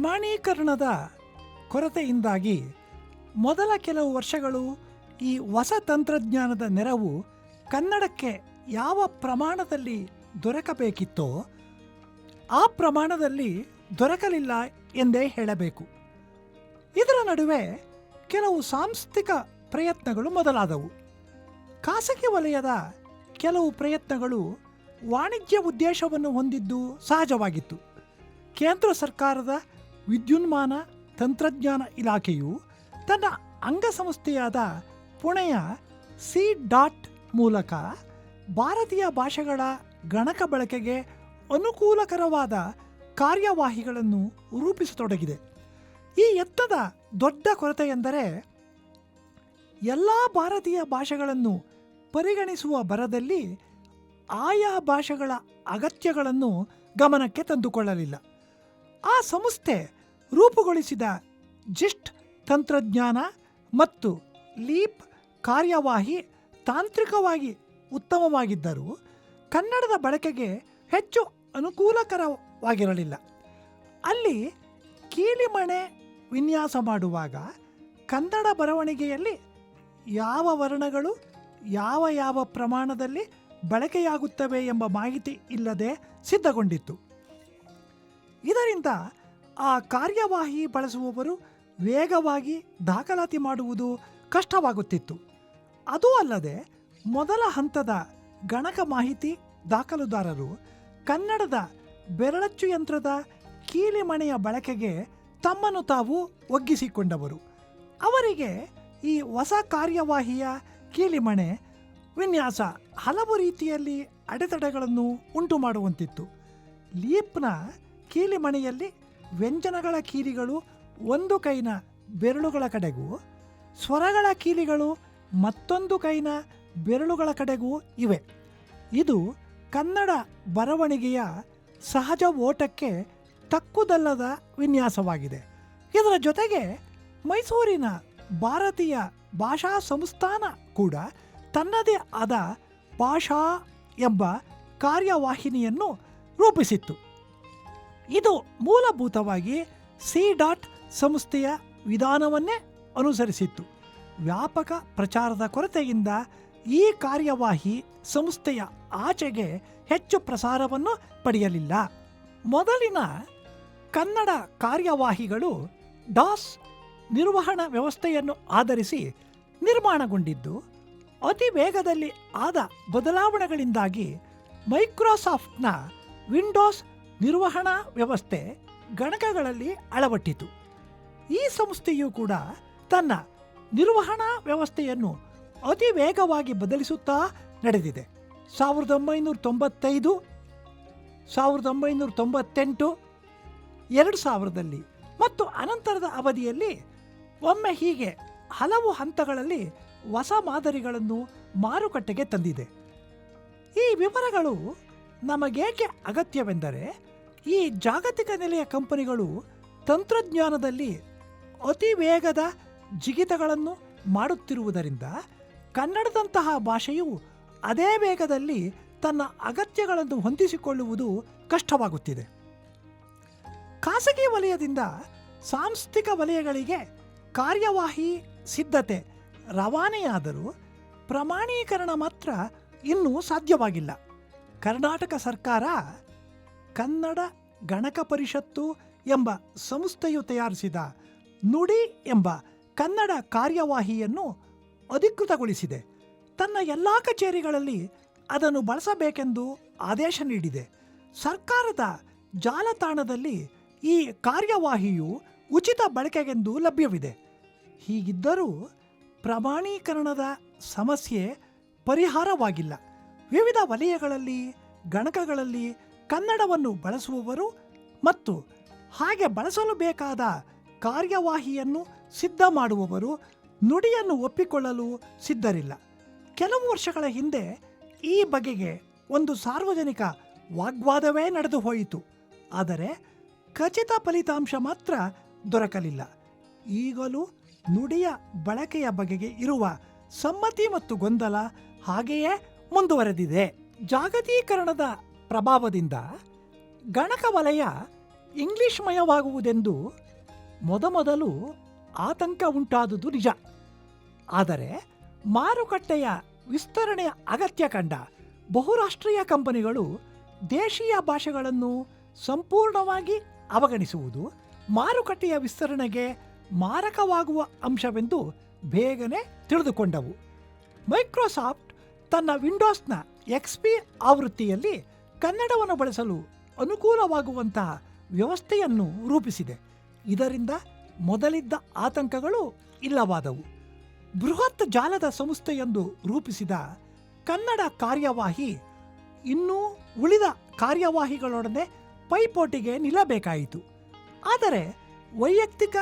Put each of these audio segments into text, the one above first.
ಪ್ರಮಾಣೀಕರಣದ ಕೊರತೆಯಿಂದಾಗಿ ಮೊದಲ ಕೆಲವು ವರ್ಷಗಳು ಈ ಹೊಸ ತಂತ್ರಜ್ಞಾನದ ನೆರವು ಕನ್ನಡಕ್ಕೆ ಯಾವ ಪ್ರಮಾಣದಲ್ಲಿ ದೊರಕಬೇಕಿತ್ತೋ ಆ ಪ್ರಮಾಣದಲ್ಲಿ ದೊರಕಲಿಲ್ಲ ಎಂದೇ ಹೇಳಬೇಕು. ಇದರ ನಡುವೆ ಕೆಲವು ಸಾಂಸ್ಥಿಕ ಪ್ರಯತ್ನಗಳು ಮೊದಲಾದವು. ಖಾಸಗಿ ವಲಯದ ಕೆಲವು ಪ್ರಯತ್ನಗಳು ವಾಣಿಜ್ಯ ಉದ್ದೇಶವನ್ನು ಹೊಂದಿದ್ದು ಸಹಜವಾಗಿತ್ತು. ಕೇಂದ್ರ ಸರ್ಕಾರದ ವಿದ್ಯುನ್ಮಾನ ತಂತ್ರಜ್ಞಾನ ಇಲಾಖೆಯು ತನ್ನ ಅಂಗಸಂಸ್ಥೆಯಾದ ಪುಣೆಯ ಸಿ ಡಾಟ್ ಮೂಲಕ ಭಾರತೀಯ ಭಾಷೆಗಳ ಗಣಕ ಬಳಕೆಗೆ ಅನುಕೂಲಕರವಾದ ಕಾರ್ಯವಾಹಿಗಳನ್ನು ರೂಪಿಸತೊಡಗಿದೆ. ಈ ಎತ್ತದ ದೊಡ್ಡ ಕೊರತೆ ಎಂದರೆ ಎಲ್ಲ ಭಾರತೀಯ ಭಾಷೆಗಳನ್ನು ಪರಿಗಣಿಸುವ ಬರದಲ್ಲಿ ಆಯಾ ಭಾಷೆಗಳ ಅಗತ್ಯಗಳನ್ನು ಗಮನಕ್ಕೆ ತಂದುಕೊಳ್ಳಲಿಲ್ಲ. ಆ ಸಂಸ್ಥೆ ರೂಪುಗೊಳಿಸಿದ ಜಿಸ್ಟ್ ತಂತ್ರಜ್ಞಾನ ಮತ್ತು ಲೀಪ್ ಕಾರ್ಯವಾಹಿ ತಾಂತ್ರಿಕವಾಗಿ ಉತ್ತಮವಾಗಿದ್ದರೂ ಕನ್ನಡದ ಬಳಕೆಗೆ ಹೆಚ್ಚು ಅನುಕೂಲಕರವಾಗಿರಲಿಲ್ಲ. ಅಲ್ಲಿ ಕೀಲಿಮಣೆ ವಿನ್ಯಾಸ ಮಾಡುವಾಗ ಕನ್ನಡ ಬರವಣಿಗೆಯಲ್ಲಿ ಯಾವ ವರ್ಣಗಳು ಯಾವ ಯಾವ ಪ್ರಮಾಣದಲ್ಲಿ ಬಳಕೆಯಾಗುತ್ತವೆ ಎಂಬ ಮಾಹಿತಿ ಇಲ್ಲದೆ ಸಿದ್ಧಗೊಂಡಿತ್ತು. ಇದರಿಂದ ಆ ಕಾರ್ಯವಾಹಿ ಬಳಸುವವರು ವೇಗವಾಗಿ ದಾಖಲಾತಿ ಮಾಡುವುದು ಕಷ್ಟವಾಗುತ್ತಿತ್ತು. ಅದೂ ಅಲ್ಲದೆ ಮೊದಲ ಹಂತದ ಗಣಕ ಮಾಹಿತಿ ದಾಖಲುದಾರರು ಕನ್ನಡದ ಬೆರಳಚ್ಚು ಯಂತ್ರದ ಕೀಲಿಮಣೆಯ ಬಳಕೆಗೆ ತಮ್ಮನ್ನು ತಾವು ಒಗ್ಗಿಸಿಕೊಂಡವರು. ಅವರಿಗೆ ಈ ಹೊಸ ಕಾರ್ಯವಾಹಿಯ ಕೀಲಿಮಣೆ ವಿನ್ಯಾಸ ಹಲವು ರೀತಿಯಲ್ಲಿ ಅಡೆತಡೆಗಳನ್ನು ಉಂಟು ಮಾಡುವಂತಿತ್ತು ಲೀಪ್ನ ಕೀಲಿಮಣೆಯಲ್ಲಿ ವ್ಯಂಜನಗಳ ಕೀಲಿಗಳು ಒಂದು ಕೈನ ಬೆರಳುಗಳ ಕಡೆಗೂ, ಸ್ವರಗಳ ಕೀಲಿಗಳು ಮತ್ತೊಂದು ಕೈನ ಬೆರಳುಗಳ ಕಡೆಗೂ ಇವೆ. ಇದು ಕನ್ನಡ ಬರವಣಿಗೆಯ ಸಹಜ ಓಟಕ್ಕೆ ತಕ್ಕುದಲ್ಲದ ವಿನ್ಯಾಸವಾಗಿದೆ. ಇದರ ಜೊತೆಗೆ ಮೈಸೂರಿನ ಭಾರತೀಯ ಭಾಷಾ ಸಂಸ್ಥಾನ ಕೂಡ ತನ್ನದೇ ಆದ ಭಾಷಾ ಎಂಬ ಕಾರ್ಯವಾಹಿನಿಯನ್ನು ರೂಪಿಸಿತ್ತು. ಇದು ಮೂಲಭೂತವಾಗಿ ಸಿ ಡಾಟ್ ಸಂಸ್ಥೆಯ ವಿಧಾನವನ್ನೇ ಅನುಸರಿಸಿತ್ತು. ವ್ಯಾಪಕ ಪ್ರಚಾರದ ಕೊರತೆಯಿಂದ ಈ ಕಾರ್ಯವಾಹಿ ಸಂಸ್ಥೆಯ ಆಚೆಗೆ ಹೆಚ್ಚು ಪ್ರಸಾರವನ್ನು ಪಡೆಯಲಿಲ್ಲ. ಮೊದಲಿನ ಕನ್ನಡ ಕಾರ್ಯವಾಹಿಗಳು ಡಾಸ್ ನಿರ್ವಹಣಾ ವ್ಯವಸ್ಥೆಯನ್ನು ಆಧರಿಸಿ ನಿರ್ಮಾಣಗೊಂಡಿದ್ದು, ಅತಿ ವೇಗದಲ್ಲಿ ಆದ ಬದಲಾವಣೆಗಳಿಂದಾಗಿ ಮೈಕ್ರೋಸಾಫ್ಟ್ನ ವಿಂಡೋಸ್ ನಿರ್ವಹಣಾ ವ್ಯವಸ್ಥೆ ಗಣಕಗಳಲ್ಲಿ ಅಳವಟ್ಟಿತು. ಈ ಸಂಸ್ಥೆಯು ಕೂಡ ತನ್ನ ನಿರ್ವಹಣಾ ವ್ಯವಸ್ಥೆಯನ್ನು ಅತಿ ವೇಗವಾಗಿ ಬದಲಿಸುತ್ತಾ ನಡೆದಿದೆ. ಸಾವಿರದ ಒಂಬೈನೂರ ತೊಂಬತ್ತೈದು, ಸಾವಿರದ ಒಂಬೈನೂರ ತೊಂಬತ್ತೆಂಟು, ಎರಡು ಸಾವಿರದಲ್ಲಿ ಮತ್ತು ಅನಂತರದ ಅವಧಿಯಲ್ಲಿ ಒಮ್ಮೆ ಹೀಗೆ ಹಲವು ಹಂತಗಳಲ್ಲಿ ಹೊಸ ಮಾದರಿಗಳನ್ನು ಮಾರುಕಟ್ಟೆಗೆ ತಂದಿದೆ. ಈ ವಿವರಗಳು ನಮಗೇಕೆ ಅಗತ್ಯವೆಂದರೆ ಈ ಜಾಗತಿಕ ನೆಲೆಯ ಕಂಪನಿಗಳು ತಂತ್ರಜ್ಞಾನದಲ್ಲಿ ಅತಿ ವೇಗದ ಜಿಗಿತಗಳನ್ನು ಮಾಡುತ್ತಿರುವುದರಿಂದ ಕನ್ನಡದಂತಹ ಭಾಷೆಯು ಅದೇ ವೇಗದಲ್ಲಿ ತನ್ನ ಅಗತ್ಯಗಳನ್ನು ಹೊಂದಿಸಿಕೊಳ್ಳುವುದು ಕಷ್ಟವಾಗುತ್ತಿದೆ. ಖಾಸಗಿ ವಲಯದಿಂದ ಸಾಂಸ್ಥಿಕ ವಲಯಗಳಿಗೆ ಕಾರ್ಯವಾಹಿ ಸಿದ್ಧತೆ ರವಾನೆಯಾದರೂ ಪ್ರಮಾಣೀಕರಣ ಮಾತ್ರ ಇನ್ನೂ ಸಾಧ್ಯವಾಗಿಲ್ಲ. ಕರ್ನಾಟಕ ಸರ್ಕಾರ ಕನ್ನಡ ಗಣಕ ಪರಿಷತ್ತು ಎಂಬ ಸಂಸ್ಥೆಯು ತಯಾರಿಸಿದ ನುಡಿ ಎಂಬ ಕನ್ನಡ ಕಾರ್ಯವಾಹಿಯನ್ನು ಅಧಿಕೃತಗೊಳಿಸಿದೆ. ತನ್ನ ಎಲ್ಲ ಕಚೇರಿಗಳಲ್ಲಿ ಅದನ್ನು ಬಳಸಬೇಕೆಂದು ಆದೇಶ ನೀಡಿದೆ. ಸರ್ಕಾರದ ಜಾಲತಾಣದಲ್ಲಿ ಈ ಕಾರ್ಯವಾಹಿಯು ಉಚಿತ ಬಳಕೆಗೆಂದು ಲಭ್ಯವಿದೆ. ಹೀಗಿದ್ದರೂ ಪ್ರಮಾಣೀಕರಣದ ಸಮಸ್ಯೆ ಪರಿಹಾರವಾಗಿಲ್ಲ. ವಿವಿಧ ವಲಯಗಳಲ್ಲಿ, ಗಣಕಗಳಲ್ಲಿ ಕನ್ನಡವನ್ನು ಬಳಸುವವರು ಮತ್ತು ಹಾಗೆ ಬಳಸಲು ಬೇಕಾದ ಕಾರ್ಯವಾಹಿಯನ್ನು ಸಿದ್ಧ ಮಾಡುವವರು ನುಡಿಯನ್ನು ಒಪ್ಪಿಕೊಳ್ಳಲು ಸಿದ್ಧರಿಲ್ಲ. ಕೆಲವು ವರ್ಷಗಳ ಹಿಂದೆ ಈ ಬಗೆಗೆ ಒಂದು ಸಾರ್ವಜನಿಕ ವಾಗ್ವಾದವೇ ನಡೆದು ಹೋಯಿತು ಆದರೆ ಖಚಿತ ಫಲಿತಾಂಶ ಮಾತ್ರ ದೊರಕಲಿಲ್ಲ. ಈಗಲೂ ನುಡಿಯ ಬಳಕೆಯ ಬಗೆಗೆ ಇರುವ ಸಮ್ಮತಿ ಮತ್ತು ಗೊಂದಲ ಹಾಗೆಯೇ ಮುಂದುವರೆದಿದೆ. ಜಾಗತೀಕರಣದ ಪ್ರಭಾವದಿಂದ ಗಣಕ ವಲಯ ಇಂಗ್ಲಿಷ್ಮಯವಾಗುವುದೆಂದು ಮೊದಮೊದಲು ಆತಂಕ ಉಂಟಾದುದು ನಿಜ. ಆದರೆ ಮಾರುಕಟ್ಟೆಯ ವಿಸ್ತರಣೆಯ ಅಗತ್ಯ ಕಂಡ ಬಹುರಾಷ್ಟ್ರೀಯ ಕಂಪನಿಗಳು ದೇಶೀಯ ಭಾಷೆಗಳನ್ನು ಸಂಪೂರ್ಣವಾಗಿ ಅವಗಣಿಸುವುದು ಮಾರುಕಟ್ಟೆಯ ವಿಸ್ತರಣೆಗೆ ಮಾರಕವಾಗುವ ಅಂಶವೆಂದು ಬೇಗನೆ ತಿಳಿದುಕೊಂಡವು. ಮೈಕ್ರೋಸಾಫ್ಟ್ ತನ್ನ ವಿಂಡೋಸ್ನ ಎಕ್ಸ್ಪಿ ಆವೃತ್ತಿಯಲ್ಲಿ ಕನ್ನಡವನ್ನು ಬಳಸಲು ಅನುಕೂಲವಾಗುವಂತಹ ವ್ಯವಸ್ಥೆಯನ್ನು ರೂಪಿಸಿದೆ. ಇದರಿಂದ ಮೊದಲಿದ್ದ ಆತಂಕಗಳು ಇಲ್ಲವಾದವು. ಬೃಹತ್ ಜಾಲದ ಸಂಸ್ಥೆಯೊಂದು ರೂಪಿಸಿದ ಕನ್ನಡ ಕಾರ್ಯವಾಹಿ ಇನ್ನೂ ಉಳಿದ ಕಾರ್ಯವಾಹಿಗಳೊಡನೆ ಪೈಪೋಟಿಗೆ ನಿಲ್ಲಬೇಕಾಯಿತು. ಆದರೆ ವೈಯಕ್ತಿಕ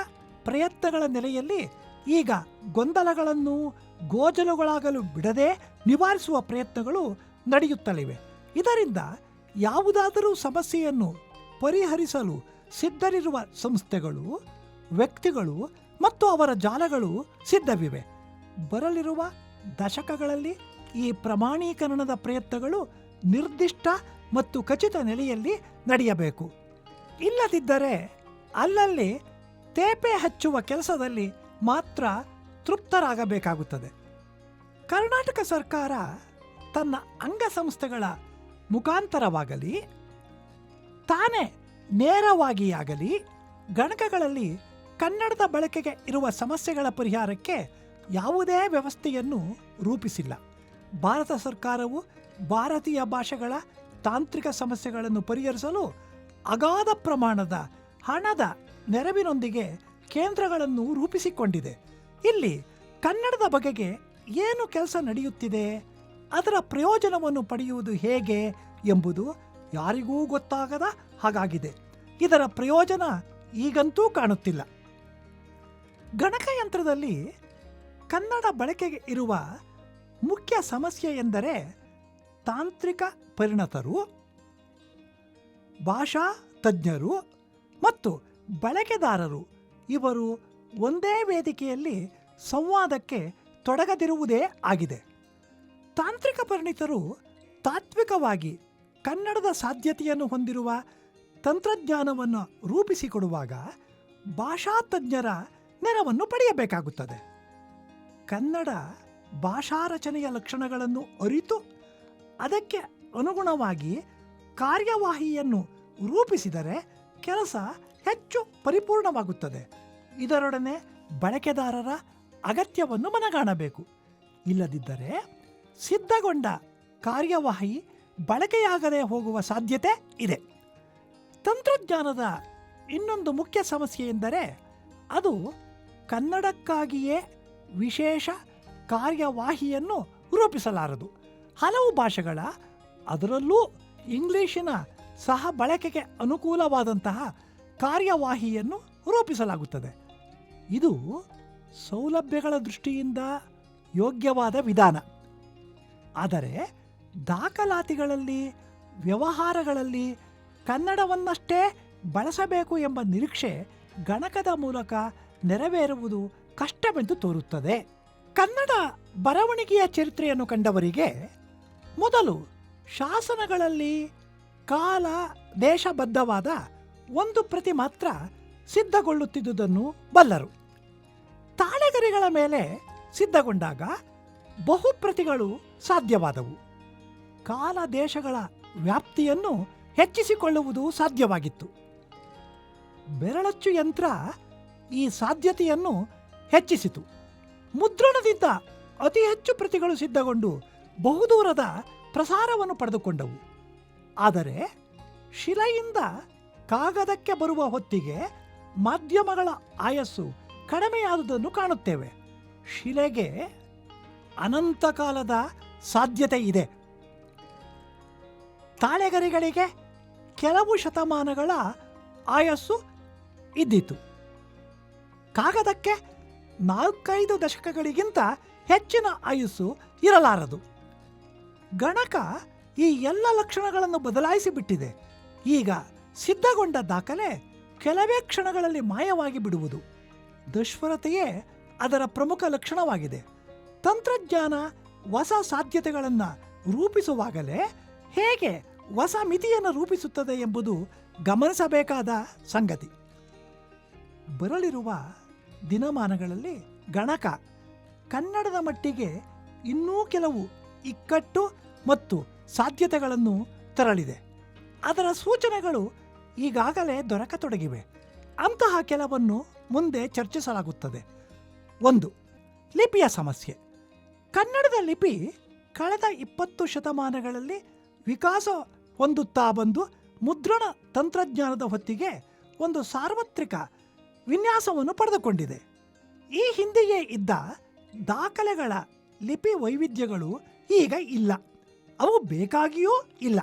ಪ್ರಯತ್ನಗಳ ನೆಲೆಯಲ್ಲಿ ಈಗ ಗೊಂದಲಗಳನ್ನು ಗೋಜಲುಗಳಾಗಲು ಬಿಡದೆ ನಿವಾರಿಸುವ ಪ್ರಯತ್ನಗಳು ನಡೆಯುತ್ತಲಿವೆ. ಇದರಿಂದ ಯಾವುದಾದರೂ ಸಮಸ್ಯೆಯನ್ನು ಪರಿಹರಿಸಲು ಸಿದ್ಧರಿರುವ ಸಂಸ್ಥೆಗಳು, ವ್ಯಕ್ತಿಗಳು ಮತ್ತು ಅವರ ಜಾಲಗಳು ಸಿದ್ಧವಿವೆ. ಬರಲಿರುವ ದಶಕಗಳಲ್ಲಿ ಈ ಪ್ರಮಾಣೀಕರಣದ ಪ್ರಯತ್ನಗಳು ನಿರ್ದಿಷ್ಟ ಮತ್ತು ಖಚಿತ ನೆಲೆಯಲ್ಲಿ ನಡೆಯಬೇಕು. ಇಲ್ಲದಿದ್ದರೆ ಅಲ್ಲಲ್ಲಿ ತೇಪೆ ಹಚ್ಚುವ ಕೆಲಸದಲ್ಲಿ ಮಾತ್ರ ತೃಪ್ತರಾಗಬೇಕಾಗುತ್ತದೆ. ಕರ್ನಾಟಕ ಸರ್ಕಾರ ತನ್ನ ಅಂಗಸಂಸ್ಥೆಗಳ ಮುಖಾಂತರವಾಗಲಿ, ತಾನೇ ನೇರವಾಗಿಯಾಗಲಿ ಗಣಕಗಳಲ್ಲಿ ಕನ್ನಡದ ಬಳಕೆಗೆ ಇರುವ ಸಮಸ್ಯೆಗಳ ಪರಿಹಾರಕ್ಕೆ ಯಾವುದೇ ವ್ಯವಸ್ಥೆಯನ್ನು ರೂಪಿಸಿಲ್ಲ. ಭಾರತ ಸರ್ಕಾರವು ಭಾರತೀಯ ಭಾಷೆಗಳ ತಾಂತ್ರಿಕ ಸಮಸ್ಯೆಗಳನ್ನು ಪರಿಹರಿಸಲು ಅಗಾಧ ಪ್ರಮಾಣದ ಹಣದ ನೆರವಿನೊಂದಿಗೆ ಕೇಂದ್ರಗಳನ್ನು ರೂಪಿಸಿಕೊಂಡಿದೆ. ಇಲ್ಲಿ ಕನ್ನಡದ ಬಗೆಗೆ ಏನು ಕೆಲಸ ನಡೆಯುತ್ತಿದೆ? ಅದರ ಪ್ರಯೋಜನವನ್ನು ಪಡೆಯುವುದು ಹೇಗೆ ಎಂಬುದು ಯಾರಿಗೂ ಗೊತ್ತಾಗದ ಹಾಗಾಗಿದೆ. ಇದರ ಪ್ರಯೋಜನ ಈಗಂತೂ ಕಾಣುತ್ತಿಲ್ಲ. ಗಣಕಯಂತ್ರದಲ್ಲಿ ಕನ್ನಡ ಬಳಕೆಗೆ ಇರುವ ಮುಖ್ಯ ಸಮಸ್ಯೆ ಎಂದರೆ ತಾಂತ್ರಿಕ ಪರಿಣತರು, ಭಾಷಾ ತಜ್ಞರು ಮತ್ತು ಬಳಕೆದಾರರು. ಇವರು ಒಂದೇ ವೇದಿಕೆಯಲ್ಲಿ ಸಂವಾದಕ್ಕೆ ತೊಡಗದಿರುವುದೇ ಆಗಿದೆ. ತಾಂತ್ರಿಕ ಪರಿಣಿತರು ತಾತ್ವಿಕವಾಗಿ ಕನ್ನಡದ ಸಾಧ್ಯತೆಯನ್ನು ಹೊಂದಿರುವ ತಂತ್ರಜ್ಞಾನವನ್ನು ರೂಪಿಸಿಕೊಡುವಾಗ ಭಾಷಾ ತಜ್ಞರ ನೆರವನ್ನು ಪಡೆಯಬೇಕಾಗುತ್ತದೆ. ಕನ್ನಡ ಭಾಷಾ ರಚನೆಯ ಲಕ್ಷಣಗಳನ್ನು ಅರಿತು ಅದಕ್ಕೆ ಅನುಗುಣವಾಗಿ ಕಾರ್ಯವಾಹಿಯನ್ನು ರೂಪಿಸಿದರೆ ಕೆಲಸ ಹೆಚ್ಚು ಪರಿಪೂರ್ಣವಾಗುತ್ತದೆ. ಇದರೊಡನೆ ಬಳಕೆದಾರರ ಅಗತ್ಯವನ್ನು ಮನಗಾಣಬೇಕು. ಇಲ್ಲದಿದ್ದರೆ ಸಿದ್ಧಗೊಂಡ ಕಾರ್ಯವಾಹಿ ಬಳಕೆಯಾಗದೆ ಹೋಗುವ ಸಾಧ್ಯತೆ ಇದೆ. ತಂತ್ರಜ್ಞಾನದ ಇನ್ನೊಂದು ಮುಖ್ಯ ಸಮಸ್ಯೆ ಎಂದರೆ ಅದು ಕನ್ನಡಕ್ಕಾಗಿಯೇ ವಿಶೇಷ ಕಾರ್ಯವಾಹಿಯನ್ನು ರೂಪಿಸಲಾರದು. ಹಲವು ಭಾಷೆಗಳ, ಅದರಲ್ಲೂ ಇಂಗ್ಲಿಶಿನ ಸಹ ಬಳಕೆಗೆ ಅನುಕೂಲವಾದಂತಹ ಕಾರ್ಯವಾಹಿಯನ್ನು ರೂಪಿಸಲಾಗುತ್ತದೆ. ಇದು ಸೌಲಭ್ಯಗಳ ದೃಷ್ಟಿಯಿಂದ ಯೋಗ್ಯವಾದ ವಿಧಾನ. ಆದರೆ ದಾಖಲಾತಿಗಳಲ್ಲಿ, ವ್ಯವಹಾರಗಳಲ್ಲಿ ಕನ್ನಡವನ್ನಷ್ಟೇ ಬಳಸಬೇಕು ಎಂಬ ನಿರೀಕ್ಷೆ ಗಣಕದ ಮೂಲಕ ನೆರವೇರುವುದು ಕಷ್ಟವೆಂದು ತೋರುತ್ತದೆ. ಕನ್ನಡ ಬರವಣಿಗೆಯ ಚರಿತ್ರೆಯನ್ನು ಕಂಡವರಿಗೆ ಮೊದಲು ಶಾಸನಗಳಲ್ಲಿ ಕಾಲ ದೇಶಬದ್ಧವಾದ ಒಂದು ಪ್ರತಿ ಮಾತ್ರ ಸಿದ್ಧಗೊಳ್ಳುತ್ತಿದ್ದುದನ್ನು ಬಲ್ಲರು. ತಾಳೆಗರಿಗಳ ಮೇಲೆ ಸಿದ್ಧಗೊಂಡಾಗ ಬಹುಪ್ರತಿಗಳು ಸಾಧ್ಯವಾದವು. ಕಾಲ ದೇಶಗಳ ವ್ಯಾಪ್ತಿಯನ್ನು ಹೆಚ್ಚಿಸಿಕೊಳ್ಳುವುದು ಸಾಧ್ಯವಾಗಿತ್ತು. ಬೆರಳಚ್ಚು ಯಂತ್ರ ಈ ಸಾಧ್ಯತೆಯನ್ನು ಹೆಚ್ಚಿಸಿತು. ಮುದ್ರಣದಿಂದ ಅತಿ ಹೆಚ್ಚು ಪ್ರತಿಗಳು ಸಿದ್ಧಗೊಂಡು ಬಹುದೂರದ ಪ್ರಸಾರವನ್ನು ಪಡೆದುಕೊಂಡವು. ಆದರೆ ಶಿಲೆಯಿಂದ ಕಾಗದಕ್ಕೆ ಬರುವ ಹೊತ್ತಿಗೆ ಮಾಧ್ಯಮಗಳ ಆಯಸ್ಸು ಕಡಿಮೆಯಾದುದನ್ನು ಕಾಣುತ್ತೇವೆ. ಶಿಲೆಗೆ ಅನಂತ ಕಾಲದ ಸಾಧ್ಯತೆ ಇದೆ. ತಾಳೆಗರಿಗಳಿಗೆ ಕೆಲವು ಶತಮಾನಗಳ ಆಯಸ್ಸು ಇದ್ದಿತು. ಕಾಗದಕ್ಕೆ ನಾಲ್ಕೈದು ದಶಕಗಳಿಗಿಂತ ಹೆಚ್ಚಿನ ಆಯಸ್ಸು ಇರಲಾರದು. ಗಣಕ ಈ ಎಲ್ಲ ಲಕ್ಷಣಗಳನ್ನು ಬದಲಾಯಿಸಿ ಬಿಟ್ಟಿದೆ. ಈಗ ಸಿದ್ಧಗೊಂಡ ದಾಖಲೆ ಕೆಲವೇ ಕ್ಷಣಗಳಲ್ಲಿ ಮಾಯವಾಗಿ ಬಿಡುವುದು. ದುಷ್ಫಲತೆಯೇ ಅದರ ಪ್ರಮುಖ ಲಕ್ಷಣವಾಗಿದೆ. ತಂತ್ರಜ್ಞಾನ ಹೊಸ ಸಾಧ್ಯತೆಗಳನ್ನು ರೂಪಿಸುವಾಗಲೇ ಹೇಗೆ ಹೊಸ ಮಿತಿಯನ್ನು ರೂಪಿಸುತ್ತದೆ ಎಂಬುದು ಗಮನಿಸಬೇಕಾದ ಸಂಗತಿ. ಬರಲಿರುವ ದಿನಮಾನಗಳಲ್ಲಿ ಗಣಕ ಕನ್ನಡದ ಮಟ್ಟಿಗೆ ಇನ್ನೂ ಕೆಲವು ಇಕ್ಕಟ್ಟು ಮತ್ತು ಸಾಧ್ಯತೆಗಳನ್ನು ತರಲಿದೆ. ಅದರ ಸೂಚನೆಗಳು ಈಗಾಗಲೇ ದೊರಕತೊಡಗಿವೆ. ಅಂತಹ ಕೆಲವನ್ನು ಮುಂದೆ ಚರ್ಚಿಸಲಾಗುತ್ತದೆ. ಒಂದು, ಲಿಪಿಯ ಸಮಸ್ಯೆ. ಕನ್ನಡದ ಲಿಪಿ ಕಳೆದ ಇಪ್ಪತ್ತು ಶತಮಾನಗಳಲ್ಲಿ ವಿಕಾಸ ಹೊಂದುತ್ತಾ ಬಂದು ಮುದ್ರಣ ತಂತ್ರಜ್ಞಾನದ ಹೊತ್ತಿಗೆ ಒಂದು ಸಾರ್ವತ್ರಿಕ ವಿನ್ಯಾಸವನ್ನು ಪಡೆದುಕೊಂಡಿದೆ. ಈ ಹಿಂದೆಯೇ ಇದ್ದ ದಾಖಲೆಗಳ ಲಿಪಿ ವೈವಿಧ್ಯಗಳು ಈಗ ಇಲ್ಲ. ಅವು ಬೇಕಾಗಿಯೂ ಇಲ್ಲ.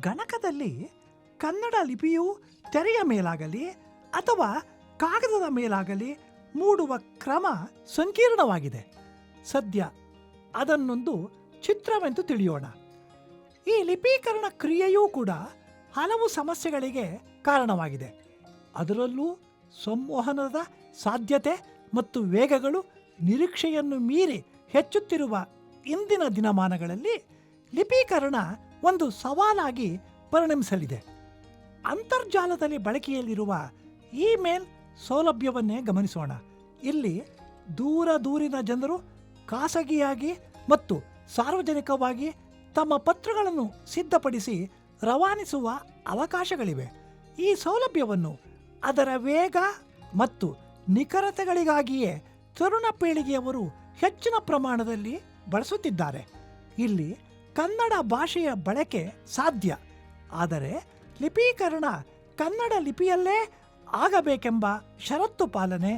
ಗಣಕದಲ್ಲಿ ಕನ್ನಡ ಲಿಪಿಯು ತೆರೆಯ ಮೇಲಾಗಲಿ ಅಥವಾ ಕಾಗದದ ಮೇಲಾಗಲಿ ಮೂಡುವ ಕ್ರಮ ಸಂಕೀರ್ಣವಾಗಿದೆ. ಸದ್ಯ ಅದನ್ನೊಂದು ಚಿತ್ರವೆಂದು ತಿಳಿಯೋಣ. ಈ ಲಿಪೀಕರಣ ಕ್ರಿಯೆಯೂ ಕೂಡ ಹಲವು ಸಮಸ್ಯೆಗಳಿಗೆ ಕಾರಣವಾಗಿದೆ. ಅದರಲ್ಲೂ ಸಂವಹನದ ಸಾಧ್ಯತೆ ಮತ್ತು ವೇಗಗಳು ನಿರೀಕ್ಷೆಯನ್ನು ಮೀರಿ ಹೆಚ್ಚುತ್ತಿರುವ ಇಂದಿನ ದಿನಮಾನಗಳಲ್ಲಿ ಲಿಪೀಕರಣ ಒಂದು ಸವಾಲಾಗಿ ಪರಿಣಮಿಸಲಿದೆ. ಅಂತರ್ಜಾಲದಲ್ಲಿ ಬಳಕೆಯಲ್ಲಿರುವ ಇಮೇಲ್ ಸೌಲಭ್ಯವನ್ನೇ ಗಮನಿಸೋಣ. ಇಲ್ಲಿ ದೂರ ದೂರಿನ ಜನರು ಖಾಸಗಿಯಾಗಿ ಮತ್ತು ಸಾರ್ವಜನಿಕವಾಗಿ ತಮ್ಮ ಪತ್ರಗಳನ್ನು ಸಿದ್ಧಪಡಿಸಿ ರವಾನಿಸುವ ಅವಕಾಶಗಳಿವೆ. ಈ ಸೌಲಭ್ಯವನ್ನು ಅದರ ವೇಗ ಮತ್ತು ನಿಖರತೆಗಳಿಗಾಗಿಯೇ ತರುಣ ಪೀಳಿಗೆಯವರು ಹೆಚ್ಚಿನ ಪ್ರಮಾಣದಲ್ಲಿ ಬಳಸುತ್ತಿದ್ದಾರೆ. ಇಲ್ಲಿ ಕನ್ನಡ ಭಾಷೆಯ ಬಳಕೆ ಸಾಧ್ಯ. ಆದರೆ ಲಿಪೀಕರಣ ಕನ್ನಡ ಲಿಪಿಯಲ್ಲೇ ಆಗಬೇಕೆಂಬ ಷರತ್ತು ಪಾಲನೆ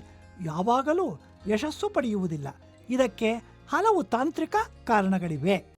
ಯಾವಾಗಲೂ ಯಶಸ್ಸು ಪಡೆಯುವುದಿಲ್ಲ. ಇದಕ್ಕೆ ಹಲವು ತಾಂತ್ರಿಕ ಕಾರಣಗಳಿವೆ.